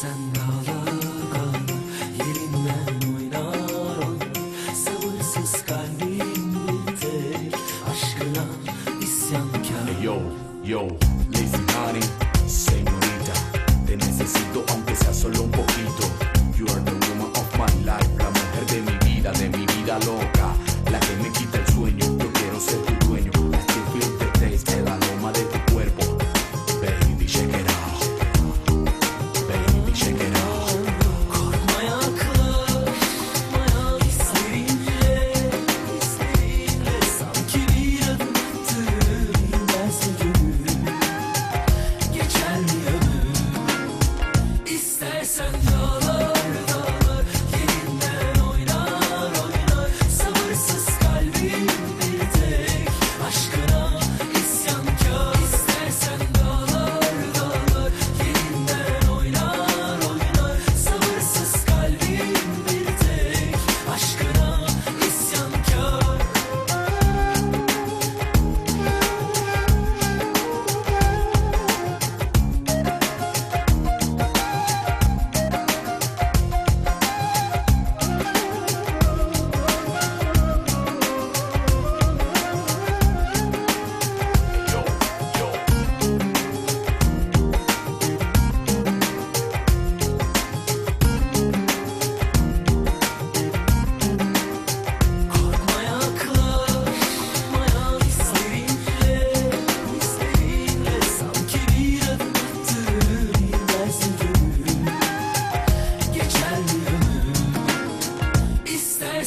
Sen dağlardan yerinden oynar oynar Sabırsız kalbim bir tek aşkına isyankar. Hey Yo, yo, lazy money, señorita Te necesito aunque sea solo un poquito. You are the woman of my life La mujer de mi vida, de mi vida loca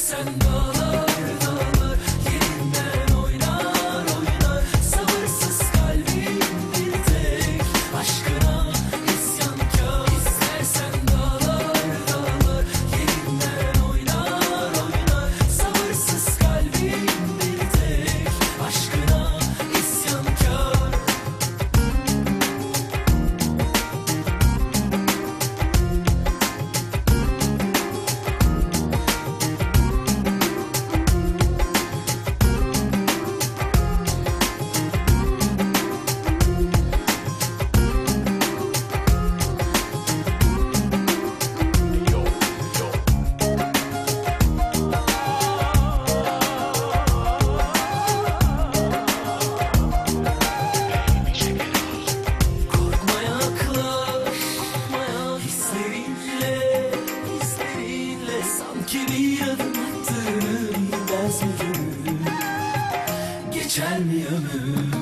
sun goes Belki bir adım attığını bilmez mi Geçer mi ömür?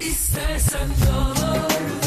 İstersen dağlar